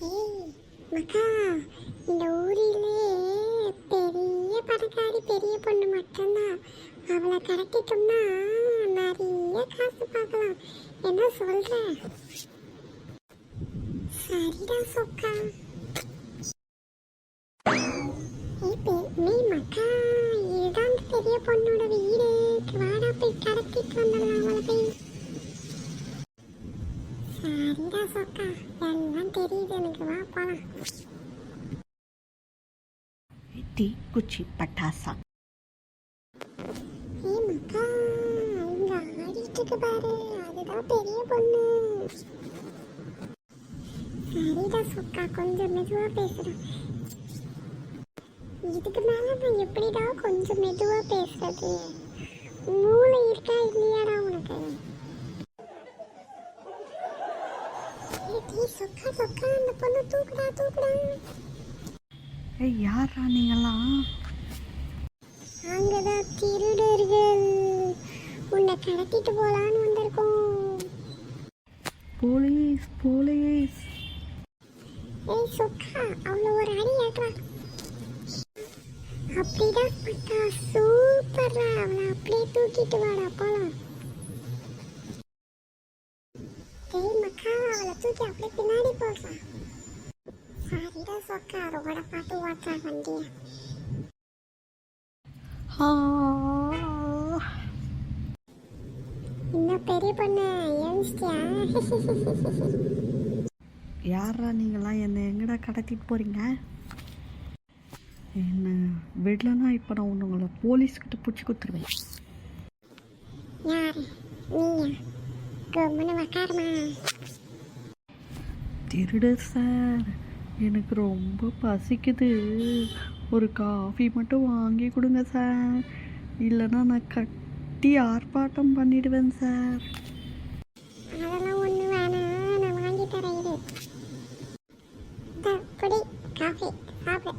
மக்கா இந்த ஊரிலே பெரிய பணக்காரி பெரிய பொண்ணு மட்டும்தான். அவளை கடத்திட்டோம்னா நிறைய காசு பார்க்கலாம். என்ன சொல்ற? சரிடா சொக்கா. நீ மக்கா இதுதான் பெரிய பொண்ணோட வீடு. வாடா போய் கடத்திட்டு வந்துடலாம் அவளை போய். சரிடா சொக்கா எல்லாம் தெரியுது எனக்கு. வா போலாம். தீக்குச்சி பட்டாசா. ஏய் மக்கா இங்க ஆடிட்டு இருக்கு பாரு. அதுதான் பெரிய பொண்ணு. சரிடா சொக்கா கொஞ்சம் மெதுவா பேசுறேன் இதுக்கு மேல நான் எப்படிடா கொஞ்சம் மெதுவா பேசுறது மூளை இருக்கா இல்லையாடா உனக்கு ஏய், டேய், சொக்கா சொக்கா அந்த பொண்ணு தூக்குடா தூக்குடா. ஏய் யாரா நீங்களாம் அங்கதான் திருடர்கள். உன்னை கடத்திட்டு போலான்னு வந்திருக்கோம். Police police. ஏய் சொக்கா அவ்வளோ ஒரு அடி ஏற்றா அப்படிதான் பட்டா சூப்பர்ரா. அவளை அப்படியே தூக்கிட்டு வாடா போலாம் ஏய் மக்கா அவளை தூக்கி அப்படியே பின்னாடி போடுறா சரிடா சொக்கா ரோட ஓட்டுறா இன்னும் பெரிய பொண்ணு யாரா நீங்களாம் என்னை எங்கடா கடத்திட்டு போறீங்க? என்ன விடலன்னா இப்போ நான் உங்களை போலீஸ்கிட்ட பிடிச்சி கொடுத்துருவேன் யாரு? நீயா? கம்முன்னு உக்காருமா. திருடு சார். எனக்கு ரொம்ப பசிக்குது. ஒரு காஃபி மட்டும் வாங்கி கொடுங்க சார். இல்லைன்னா நான் கட்டி ஆர்ப்பாட்டம் பண்ணிடுவேன் சார். அதெல்லாம் ஒண்ணு வேணாம். நான் வாங்கி தரேன் இரு. காஃபி சாப்பிடு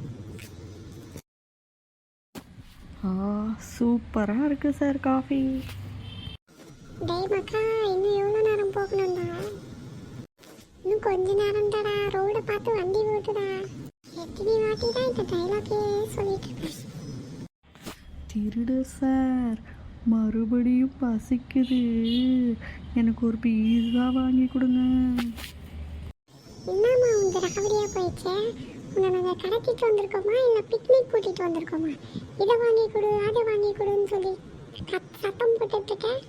ஆ சூப்பராக இருக்குது சார் காஃபி. டேய் மக்கா இன்னும் எவ்வளோ நேரம் போகணும்டா? இன்னும் கொஞ்ச நேரம் தாடா ரோடை பார்த்து வண்டி ஓட்டுடா. எத்தனை வாட்டி தான் இந்த டைலாக்கே சொல்லிட்டு இருக்கேன். திருடு சார் மறுபடியும் பசிக்குது. எனக்கு ஒரு பீஸா வாங்கி கொடுங்க. என்னம்மா உங்க ராவடியா போயிடுச்சு? உன்னை நாங்கள் கடத்திட்டு வந்திருக்கோமா? இல்லை பிக்னிக் கூட்டிட்டு வந்திருக்கோமா? இதை வாங்கி கொடு அதை வாங்கி கொடுன்னு சொல்லி சத்தம் போட்டுட்டு இருக்கேன்.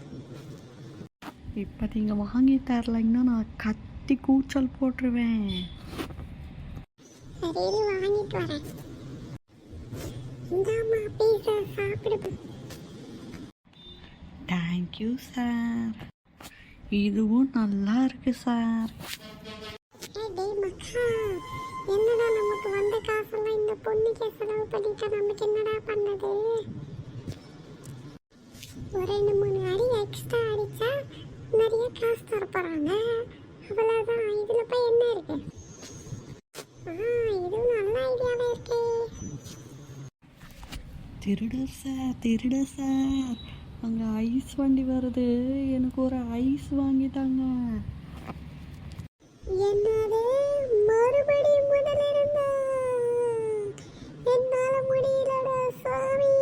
இப்போ நீங்கள் வாங்கி தரலைங்கன்னா நான் கத்தி கூச்சல் போட்டுருவேன். வாங்கிட்டு வரேன். இந்தாம்மா பீஸா சாப்பிடு தேங்க்யூ சார் இதுவும் நல்லா இருக்கு சார் என்னடா நமக்கு வந்த காசெல்லாம் இந்த பொண்ணுக்கே செலவு பண்ணிட்டா நமக்கு என்னடா பண்ணது? ஒரு ரெண்டு மூணு அடி எக்ஸ்ட்ரா அடிச்சா நிறைய காசு தர போறாங்க அவ்வளோதான் இதுல போய் என்ன இருக்கு? ஆ இதுவும் நல்ல ஐடியாவே இருக்கே. திருடு சார் திருடு சார் அங்கே ஐஸ் வண்டி வருது. எனக்கு ஒரு ஐஸ் வாங்கி தாங்க. என்னது? மறுபடியும் முதலிருந்தா என்னால முடியலடா சாமி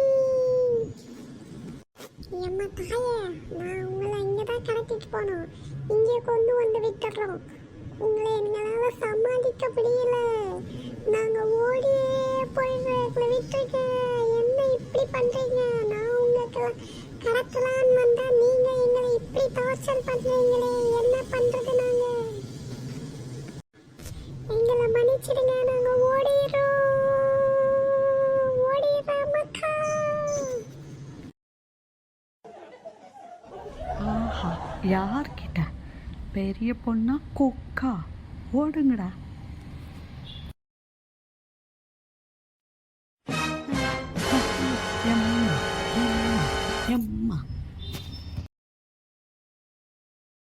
எம்மா தாயே நான் உங்களை இங்கே தான் போனோம் இங்கே கொண்டு வந்து விட்டுறோம் உங்களை எங்களால் சமாளிக்க முடியல நாங்கள் ஓடியே போயிடுறோம். விட்டுருங்க. என்ன இப்படி பண்ணுறீங்க நான் உங்களுக்கெல்லாம் கடத்தலான்னு வந்தால் நீங்கள் எங்களை இப்படி டார்ச்சர் பண்ணுறீங்களே என்ன பண்ணுறது நாங்கள் எங்களை மன்னிச்சிடுங்க. நாங்கள் ஓ யார்கிட்ட? பெரிய பொண்ணா கொக்கா? ஓடுங்கடா. எம்மா